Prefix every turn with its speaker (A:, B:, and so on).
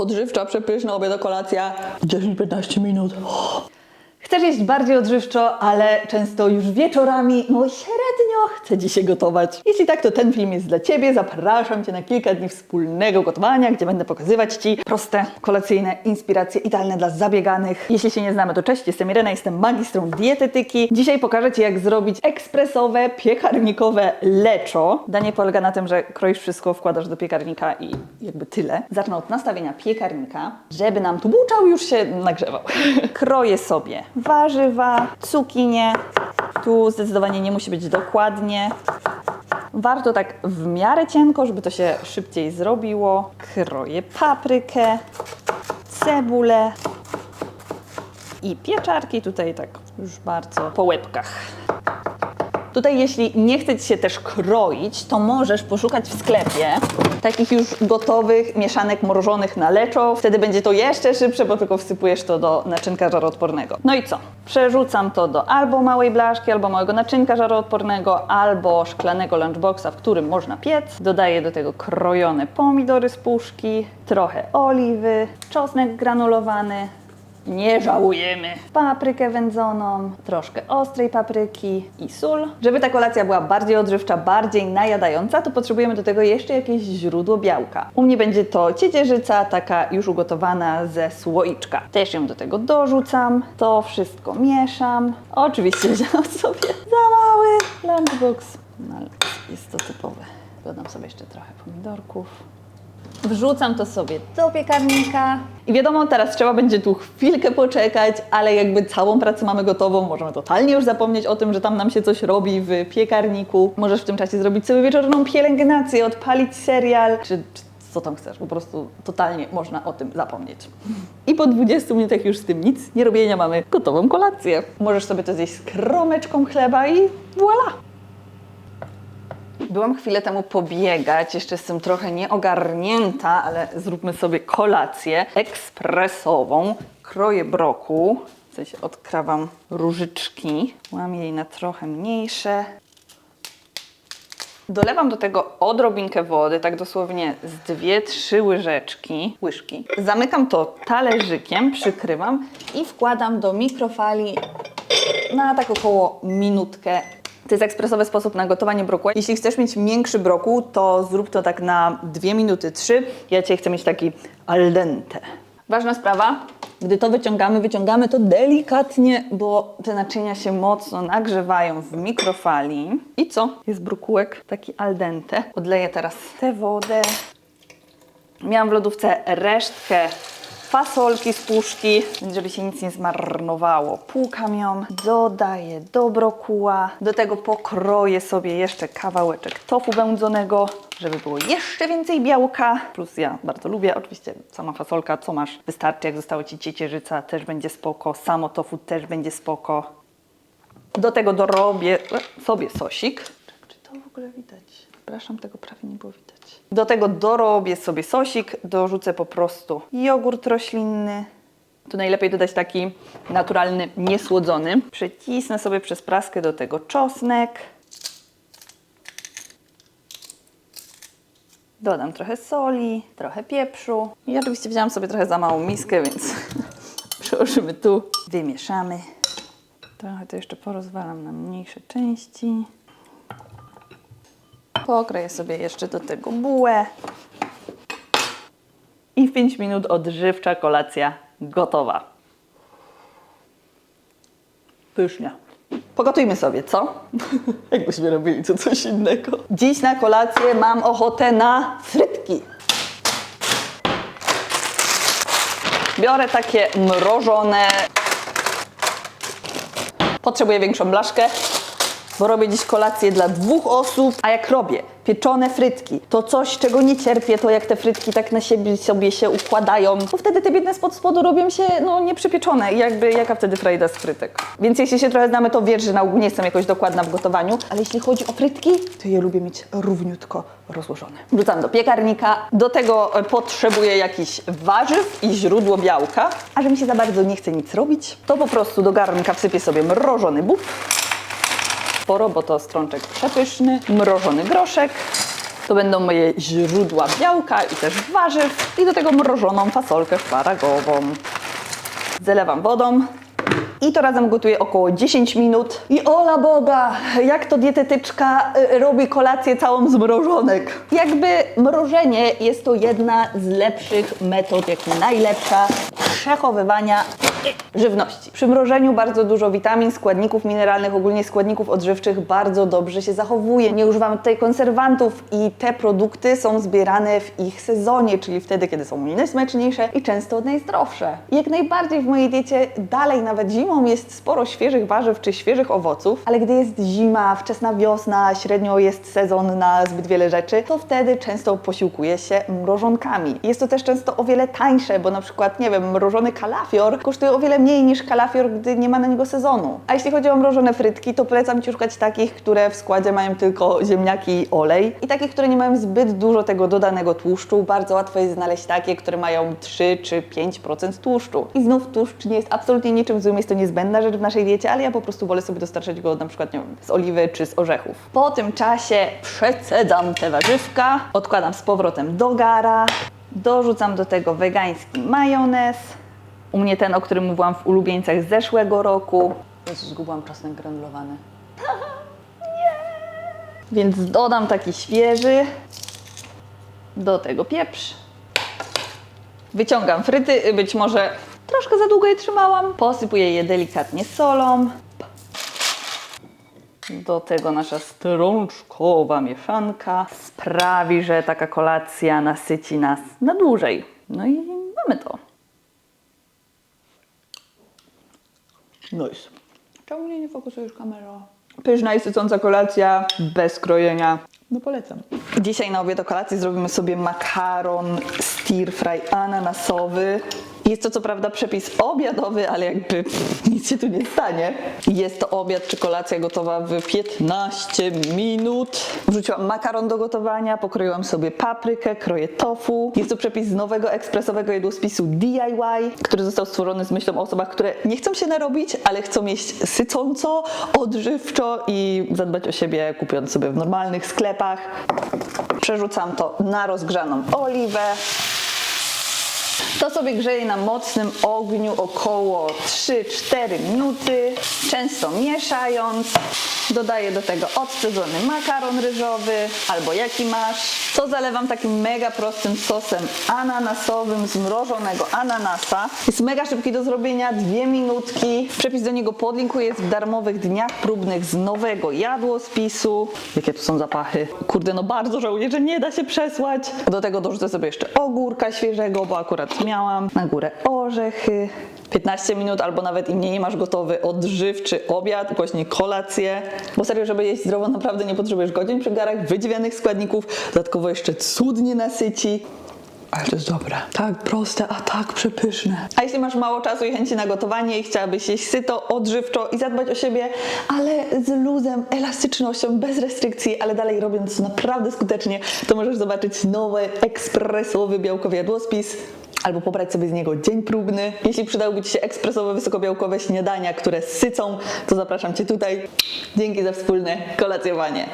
A: Odżywcza, przepyszna, obiad, kolacja. 10-15 minut.
B: Chcesz jeść bardziej odżywczo, ale często już wieczorami, no średnio chce Ci się gotować. Jeśli tak, to ten film jest dla Ciebie. Zapraszam Cię na kilka dni wspólnego gotowania, gdzie będę pokazywać Ci proste, kolacyjne inspiracje idealne dla zabieganych. Jeśli się nie znamy, to cześć, jestem Irena, jestem magistrą dietetyki. Dzisiaj pokażę Ci, jak zrobić ekspresowe, piekarnikowe leczo. Danie polega na tym, że kroisz wszystko, wkładasz do piekarnika i jakby tyle. Zacznę od nastawienia piekarnika, żeby nam tu buczał, już się nagrzewał. Kroję sobie warzywa, cukinie. Tu zdecydowanie nie musi być dokładnie. Warto tak w miarę cienko, żeby to się szybciej zrobiło. Kroję paprykę, cebulę i pieczarki tutaj tak już bardzo po łebkach. Tutaj jeśli nie chce Ci się też kroić, to możesz poszukać w sklepie takich już gotowych mieszanek mrożonych na leczo. Wtedy będzie to jeszcze szybsze, bo tylko wsypujesz to do naczynka żaroodpornego. No i co? Przerzucam to do albo małej blaszki, albo małego naczynka żaroodpornego, albo szklanego lunchboxa, w którym można piec. Dodaję do tego krojone pomidory z puszki, trochę oliwy, czosnek granulowany, nie żałujemy. Paprykę wędzoną, troszkę ostrej papryki i sól. Żeby ta kolacja była bardziej odżywcza, bardziej najadająca, to potrzebujemy do tego jeszcze jakieś źródło białka. U mnie będzie to ciecierzyca, taka już ugotowana ze słoiczka. Też ją do tego dorzucam, to wszystko mieszam. Oczywiście wziąłam sobie za mały lunchbox, no ale jest to typowe. Dodam sobie jeszcze trochę pomidorków. Wrzucam to sobie do piekarnika. I wiadomo, teraz trzeba będzie tu chwilkę poczekać, ale jakby całą pracę mamy gotową, możemy totalnie już zapomnieć o tym, że tam nam się coś robi w piekarniku. Możesz w tym czasie zrobić sobie wieczorną pielęgnację, odpalić serial, czy, czy co tam chcesz. Po prostu totalnie można o tym zapomnieć. I po 20 minutach już z tym nic nie robienia mamy gotową kolację. Możesz sobie to zjeść z kromeczką chleba i voilà! Byłam chwilę temu pobiegać, jeszcze jestem trochę nieogarnięta, ale zróbmy sobie kolację ekspresową. Kroję broku, w sensie odkrawam różyczki, łamię jej na trochę mniejsze. Dolewam do tego odrobinkę wody, tak dosłownie z dwie, trzy łyżeczki, łyżki. Zamykam to talerzykiem, przykrywam i wkładam do mikrofali na tak około minutkę. To jest ekspresowy sposób na gotowanie brokuła. Jeśli chcesz mieć większy brokuł, to zrób to tak na 2 minuty 3. Ja dzisiaj chcę mieć taki al dente. Ważna sprawa, gdy to wyciągamy, wyciągamy to delikatnie, bo te naczynia się mocno nagrzewają w mikrofali. I co? Jest brokułek taki al dente. Odleję teraz tę wodę. Miałam w lodówce resztkę fasolki z puszki, żeby się nic nie zmarnowało. Płukam ją, dodaję do brokuła, do tego pokroję sobie jeszcze kawałeczek tofu wędzonego, żeby było jeszcze więcej białka. Plus ja bardzo lubię, oczywiście sama fasolka, co masz, wystarczy. Jak zostało Ci ciecierzyca, też będzie spoko. Samo tofu też będzie spoko. Do tego dorobię sobie sosik. Czy to w ogóle widać? Przepraszam, tego prawie nie było widać. Do tego dorobię sobie sosik, dorzucę po prostu jogurt roślinny. Tu najlepiej dodać taki naturalny, niesłodzony. Przycisnę sobie przez praskę do tego czosnek. Dodam trochę soli, trochę pieprzu. I oczywiście wziąłam sobie trochę za małą miskę, więc przełożymy tu. Wymieszamy. Trochę to jeszcze porozwalam na mniejsze części. Pokroję sobie jeszcze do tego bułę. I w 5 minut odżywcza kolacja gotowa. Pysznie. Pogotujmy sobie, co? Jakbyśmy robili to coś innego. Dziś na kolację mam ochotę na frytki. Biorę takie mrożone. Potrzebuję większą blaszkę, bo robię dziś kolację dla dwóch osób. A jak robię? Pieczone frytki, to coś, czego nie cierpię, to jak te frytki tak na siebie sobie się układają, bo wtedy te biedne spod spodu robią się no nieprzypieczone. I jakby jaka wtedy frajda z frytek. Więc jeśli się trochę znamy, to wiesz, że na ogół nie jestem jakoś dokładna w gotowaniu, ale jeśli chodzi o frytki, to je lubię mieć równiutko rozłożone. Wrzucam do piekarnika, do tego e, potrzebuję jakichś warzyw i źródło białka, a że mi się za bardzo nie chce nic robić, to po prostu do garnka wsypię sobie mrożony bób, sporo, bo to strączek przepyszny, mrożony groszek, To będą moje źródła białka i też warzyw. I do tego mrożoną fasolkę szparagową. Zalewam wodą. I to razem gotuję około 10 minut. I ola Boga, jak to dietetyczka y, robi kolację całą z mrożonek. Jakby mrożenie jest to jedna z lepszych metod, jak najlepsza, przechowywania żywności. Przy mrożeniu bardzo dużo witamin, składników mineralnych, ogólnie składników odżywczych bardzo dobrze się zachowuje. Nie używamy tutaj konserwantów i te produkty są zbierane w ich sezonie, czyli wtedy, kiedy są najsmaczniejsze i często najzdrowsze. Jak najbardziej w mojej diecie dalej nawet zimą jest sporo świeżych warzyw czy świeżych owoców, ale gdy jest zima, wczesna wiosna, średnio jest sezon na zbyt wiele rzeczy, to wtedy często posiłkuję się mrożonkami. Jest to też często o wiele tańsze, bo na przykład, nie wiem, mrożony kalafior kosztuje o wiele mniej niż kalafior, gdy nie ma na niego sezonu. A jeśli chodzi o mrożone frytki, to polecam Ci szukać takich, które w składzie mają tylko ziemniaki i olej i takich, które nie mają zbyt dużo tego dodanego tłuszczu. Bardzo łatwo jest znaleźć takie, które mają 3 czy 5% tłuszczu. I znów tłuszcz nie jest absolutnie niczym złym, jest to niezbędna rzecz w naszej diecie, ale ja po prostu wolę sobie dostarczać go na przykład nie wiem, z oliwy czy z orzechów. Po tym czasie przecedzam te warzywka, odkładam z powrotem do gara, dorzucam do tego wegański majonez, u mnie ten, o którym mówiłam w ulubieńcach z zeszłego roku. Jezu, zgubiłam czosnek granulowany. Więc dodam taki świeży. Do tego pieprz. Wyciągam fryty, być może troszkę za długo je trzymałam. Posypuję je delikatnie solą. Do tego nasza strączkowa mieszanka sprawi, że taka kolacja nasyci nas na dłużej. No i mamy to. Nice. Czemu mnie nie fokusujesz kamera? Pyszna i sycąca kolacja, bez krojenia. No polecam. Dzisiaj na obiad do kolacji zrobimy sobie makaron stir fry ananasowy. Jest to co prawda przepis obiadowy, ale jakby nic się tu nie stanie. Jest to obiad czy kolacja gotowa w 15 minut. Wrzuciłam makaron do gotowania, pokroiłam sobie paprykę, kroję tofu. Jest to przepis z nowego ekspresowego jadłospisu DIY, który został stworzony z myślą o osobach, które nie chcą się narobić, ale chcą jeść sycąco, odżywczo i zadbać o siebie, kupując sobie w normalnych sklepach. Przerzucam to na rozgrzaną oliwę. To sobie grzeje na mocnym ogniu około 3-4 minuty, często mieszając. Dodaję do tego odcedzony makaron ryżowy albo jaki masz. To zalewam takim mega prostym sosem ananasowym z mrożonego ananasa. Jest mega szybki do zrobienia, dwie minutki. Przepis do niego podlinkuję w darmowych dniach próbnych z nowego jadłospisu. Jakie tu są zapachy? Kurde, no bardzo żałuję, że nie da się przesłać. Do tego dorzucę sobie jeszcze ogórka świeżego, bo akurat miałam. Na górę orzechy. 15 minut albo nawet i mniej masz gotowy odżywczy obiad, właśnie kolację. Bo serio, żeby jeść zdrowo, naprawdę nie potrzebujesz godzin przy garach, wydziwianych składników, dodatkowo jeszcze cudnie nasyci. Ale to jest dobre. Tak proste, a tak przepyszne. A jeśli masz mało czasu i chęci na gotowanie i chciałabyś jeść syto, odżywczo i zadbać o siebie, ale z luzem, elastycznością, bez restrykcji, ale dalej robiąc to naprawdę skutecznie, to możesz zobaczyć nowy, ekspresowy białkowy jadłospis albo pobrać sobie z niego dzień próbny. Jeśli przydałby Ci się ekspresowe, wysokobiałkowe śniadania, które sycą, to zapraszam Cię tutaj. Dzięki za wspólne kolacjowanie.